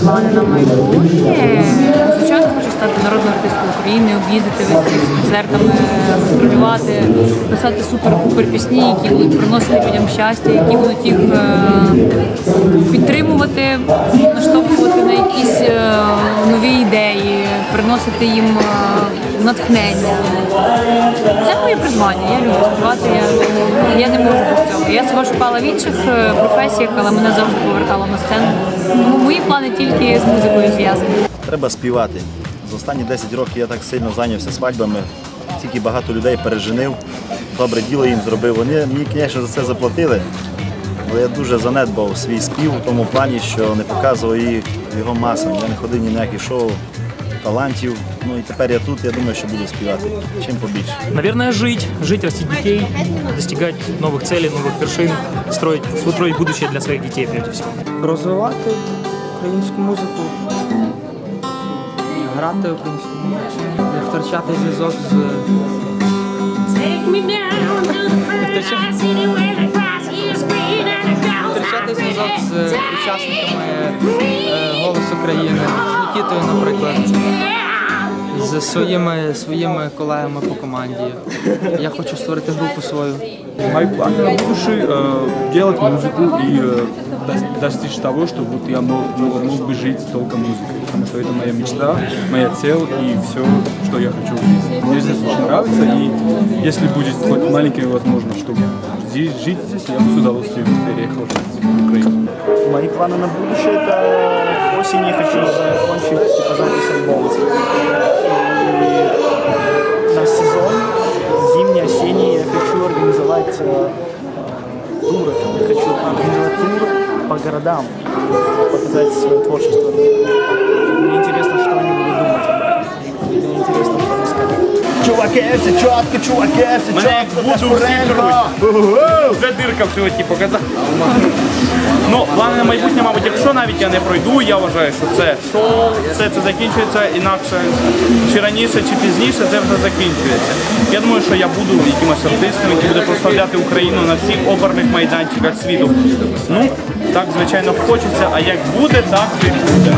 плани на майбутнє. Звичайно, хочу стати народною артисткою України, об'їздити весь світ з концертами, гастролювати, писати супер-пупер пісні, які будуть приносити людям щастя, які будуть їх е, підтримувати, наштовхувати на якісь е, нові ідеї, приносити їм е, натхнення. Це моє призвання. Я люблю співати. Я, я не можу цього. Я себе шукала в інших е, професіях, але мене завжди повертало на сцену. Тому мої плани тільки з музикою зв'язані. Треба співати. За останні 10 років я так сильно зайнявся свадьбами, стільки багато людей переженив, добре діло їм зробив. Вони мені, звісно, за це заплатили, але я дуже занедбав свій спів в тому плані, що не показував його масам. Я не ходив ні на які шоу талантів. Ну і тепер я тут, я думаю, що буду співати. Чим побільше. Наверное, жить, жить, растить детей, достигать новых целей, новых вершин, строить, строить будущее для своих детей прежде всего. розвивати українську музику, грати українську музику, не втрачати зв'язок з втрачати зв'язок з учасниками е, голосу країни, з Нікітою, наприклад, з своїми своїми колегами по команді. Я хочу створити групу свою. Мои планы на будущее э, делать музыку и э, дос- достичь того, что вот я мог, мог- мог бы жить только музыкой. Потому что это моя мечта, моя цель и все, что я хочу в жизни. Мне здесь очень нравится, и если будет хоть маленькая возможность, чтобы здесь жить здесь, я бы с удовольствием переехал жить в Украину. Мои планы на будущее это к осени хочу по городам, показать свое творчество. Чуваки, чітко, чуваки, це чітко, Кашпуренко. Вже дирка в животі показав. Ну, плани на майбутнє, мабуть, якщо навіть я не пройду, я вважаю, що це шоу, все це закінчується інакше чи раніше, чи пізніше, це вже закінчується. Я думаю, що я буду якимось артистом, який буде прославляти Україну на всіх оперних майданчиках світу. Ну, так, звичайно, хочеться, а як буде, так і буде.